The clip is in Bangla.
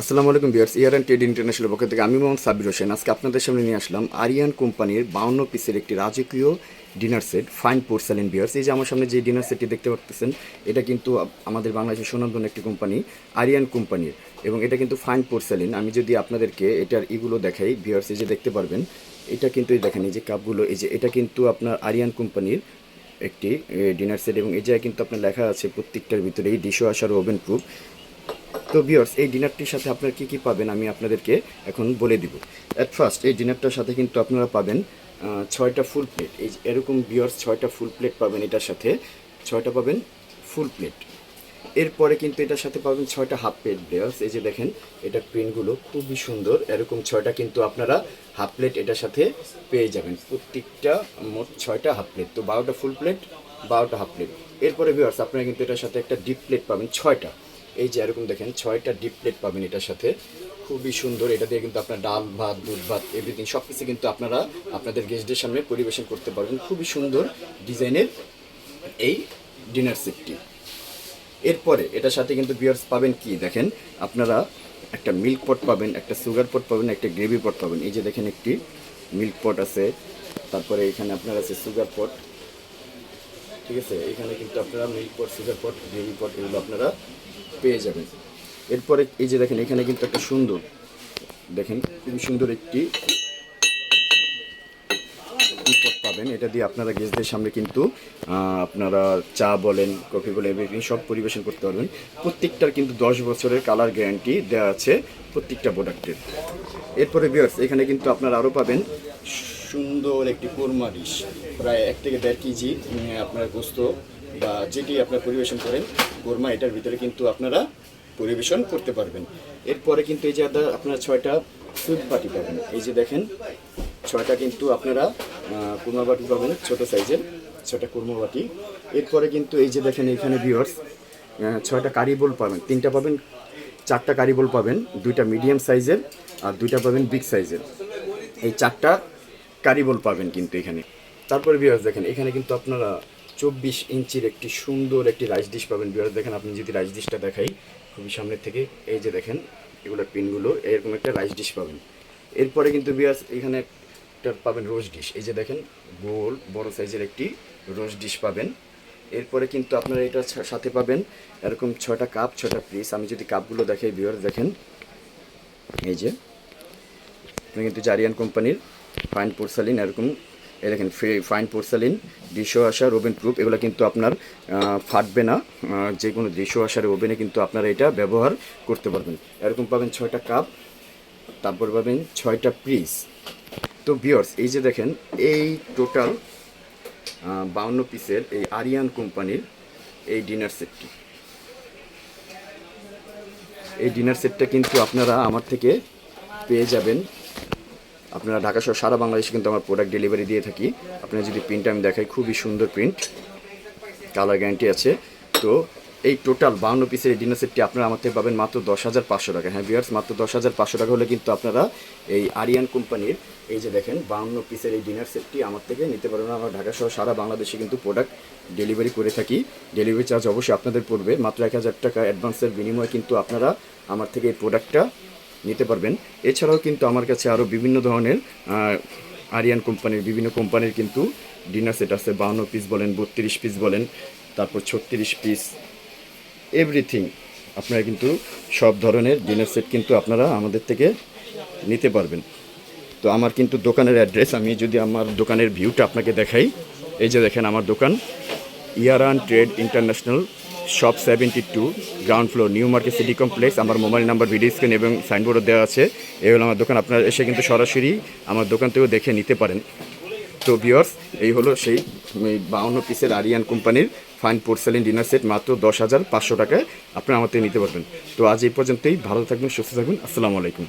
আসসালামু আলাইকুম বিয়ার্স ইয়ার অ্যান্ড ট্রেড ইন্টারন্যাশনাল পক্ষ থেকে আমি মোহাম্মদ সাবির হোসেন। আজকে আপনাদের সামনে নিয়ে আসলাম আরিয়ান কোম্পানির বাউন্ন পিসের একটি রাজকীয় ডিনার সেট, ফাইন পোর্সালিন বিয়ার্স এই যে আমার সামনে যে ডিনার সেটটি দেখতে পাচ্ছেন এটা কিন্তু আমাদের বাংলাদেশের সুনন্দন একটি কোম্পানি, আরিয়ান কোম্পানির। এবং এটা কিন্তু ফাইন পোর্সালিন আমি যদি আপনাদেরকে এটার ইগুলো দেখাই বিয়ার্স এই যে দেখতে পারবেন, এটা কিন্তু এই দেখেন, এই যে কাপগুলো, এই যে, এটা কিন্তু আপনার আরিয়ান কোম্পানির একটি ডিনার সেট। এবং এই জায়গায় কিন্তু আপনার লেখা আছে, প্রত্যেকটার ভিতরেই ডিশো আসার ওভেন প্রুফ তো ভিউয়ার্স এই ডিনারটির সাথে আপনারা কী কী পাবেন আমি আপনাদেরকে এখন বলে দিব। অ্যাট ফার্স্ট এই ডিনারটার সাথে কিন্তু আপনারা পাবেন ছয়টা ফুল প্লেট এই এরকম ভিউয়ার্স ছয়টা ফুল প্লেট পাবেন এটার সাথে। ছয়টা পাবেন ফুল প্লেট এরপরে কিন্তু এটার সাথে পাবেন ছয়টা হাফ প্লেট ভিউয়ার্স এই যে দেখেন, এটা প্রিন্টগুলো খুবই সুন্দর। এরকম ছয়টা কিন্তু আপনারা হাফ প্লেট এটার সাথে পেয়ে যাবেন। প্রত্যেকটা মোট ছয়টা হাফ প্লেট তো বারোটা ফুল প্লেট বারোটা হাফ প্লেট এরপরে ভিউয়ার্স আপনারা কিন্তু এটার সাথে একটা ডিপ প্লেট পাবেন, ছয়টা। এই যে এরকম দেখেন, ছয়টা ডিপ প্লেট পাবেন এটার সাথে। খুবই সুন্দর। এটা দিয়ে কিন্তু আপনার ডাল ভাত, দুধ ভাত এভরিথিং সব কিছু কিন্তু আপনারা আপনাদের গেস্টদের সামনে পরিবেশন করতে পারবেন। খুবই সুন্দর ডিজাইনের এই ডিনার সেটটি এরপরে এটার সাথে কিন্তু বিয়ার্স পাবেন কি? দেখেন, আপনারা একটা মিল্ক পট পাবেন, একটা সুগার পট পাবেন, একটা গ্রেভি পট পাবেন। এই যে দেখেন একটি মিল্ক পট আছে। তারপরে এখানে আপনার আছে সুগার পট ঠিক আছে? এখানে কিন্তু আপনারা milk pot sugar pot gravy pot এগুলো আপনারা পেয়ে যাবেন। এরপরে এই যে দেখেন, এখানে কিন্তু একটা সুন্দর, দেখেন, খুবই সুন্দর একটি পাবেন। এটা দিয়ে আপনারা গেস্টদের সামনে কিন্তু আপনারা চা বলেন, কফি বলেন সব পরিবেশন করতে পারবেন। প্রত্যেকটার কিন্তু দশ বছরের কালার গ্যারান্টি দেওয়া আছে প্রত্যেকটা প্রোডাক্টের। এরপরে বিয়ার্স এখানে কিন্তু আপনারা আরও পাবেন সুন্দর একটি কোরমা ডিশ প্রায় এক থেকে দেড় কেজি আপনার গোস্ত। বা যেটি আপনার পরিবেশন করেন কোরমা এটার ভিতরে কিন্তু আপনারা পরিবেশন করতে পারবেন। এরপরে কিন্তু এই যে আপনারা- আপনারা ছয়টা সুইট বাটি পাবেন। এই যে দেখেন, ছয়টা কিন্তু আপনারা কুরমা বাটি পাবেন, ছোটো সাইজের ছয়টা কুরমা বাটি। এরপরে কিন্তু এই যে দেখেন এখানে ভিউয়ার্স ছয়টা কারি বোল পাবেন, তিনটা পাবেন, চারটা কারি বোল পাবেন, দুইটা মিডিয়াম সাইজের আর দুইটা পাবেন বিগ সাইজের। এই চারটা কারি বোল পাবেন কিন্তু এখানে। তারপরে ভিউয়ার্স দেখেন, এখানে কিন্তু আপনারা চব্বিশ ইঞ্চির একটি সুন্দর একটি রাইস ডিশ পাবেন। ভিউয়ার্স, দেখেন আপনি যদি রাইস ডিশটা দেখাই, খুবই সামনের থেকে, এই যে দেখেন এগুলোর পিনগুলো, এরকম একটা রাইস ডিশ পাবেন। এরপরে কিন্তু বিয়াস এখানে একটা পাবেন রোজ ডিশ এই যে দেখেন, গোল, বড় সাইজের একটি রোজ ডিশ পাবেন। এরপরে কিন্তু আপনারা এটা সাথে পাবেন এরকম ছয়টা কাপ ছয়টা পিস আমি যদি কাপগুলো দেখাই বিয়ার দেখেন, এই যে কিন্তু জারিয়ান কোম্পানির ফাইন পোর্সালিন এরকম এই দেখেন ফাইন পোর্সালিন ডিশো আসার ওভেন প্রুফ, এগুলো কিন্তু আপনার ফাটবে না। যে কোনো ডিশো আসার ওভেনে কিন্তু আপনারা এটা ব্যবহার করতে পারবেন। এরকম পাবেন ছয়টা কাপ, তারপর পাবেন ছয়টা পিস তো বিয়ার্স এই যে দেখেন, এই টোটাল বাউন্ন পিসের এই আরিয়ান কোম্পানির এই ডিনার সেটটি এই ডিনার সেটটা কিন্তু আপনারা আমার থেকে পেয়ে যাবেন আপনারা ঢাকা সহ সারা বাংলাদেশে কিন্তু আমার প্রোডাক্ট ডেলিভারি দিয়ে থাকি। আপনারা যদি প্রিন্ট আমি দেখাই, খুবই সুন্দর প্রিন্ট কালার গ্যারান্টি আছে। তো এই টোটাল বাউন্ন পিসের এই ডিনার সেটটি আপনারা আমার থেকে পাবেন মাত্র দশ হাজার পাঁচশো টাকা। হ্যাঁ বিয়ার্স মাত্র দশ হাজার পাঁচশো টাকা হলে কিন্তু আপনারা এই আরিয়ান কোম্পানির এই যে দেখেন, বাউন্ন পিসের এই ডিনার সেটটি আমার থেকে নিতে পারবেন। আমরা ঢাকা সহ সারা বাংলাদেশে কিন্তু প্রোডাক্ট ডেলিভারি করে থাকি। ডেলিভারি চার্জ অবশ্যই আপনাদের পড়বে। মাত্র এক হাজার টাকা অ্যাডভান্সের বিনিময়ে কিন্তু আপনারা আমার থেকে এই প্রোডাক্টটা নিতে পারবেন। এছাড়াও কিন্তু আমার কাছে আরও বিভিন্ন ধরনের আরিয়ান কোম্পানির বিভিন্ন কোম্পানির কিন্তু ডিনার সেট আছে। বাউন্ন পিস বলেন, বত্রিশ পিস বলেন, তারপর ছত্রিশ পিস এভরিথিং আপনারা কিন্তু সব ধরনের ডিনার সেট কিন্তু আপনারা আমাদের থেকে নিতে পারবেন। তো আমার কিন্তু দোকানের অ্যাড্রেস আমি যদি আমার দোকানের ভিউটা আপনাকে দেখাই। এই যে দেখেন আমার দোকান, ইয়ারান trade international shop seventy two ground floor new market city complex আমার মোবাইল নাম্বার ভিডিও স্ক্রিন এবং সাইনবোর্ডও দেওয়া আছে। এই হলো আমার দোকান, আপনারা এসে কিন্তু সরাসরি আমার দোকান থেকেও দেখে নিতে পারেন। তো বিয়ার্স এই হলো সেই বাউন্ন পিসের আরিয়ান কোম্পানির ফাইন পোর্সেলিন ডিনার সেট মাত্র দশ হাজার পাঁচশো টাকায় আপনারা আমার থেকে নিতে পারবেন। তো আজ এই পর্যন্তই, ভালো থাকবেন, সুস্থ থাকবেন, আসসালামু আলাইকুম।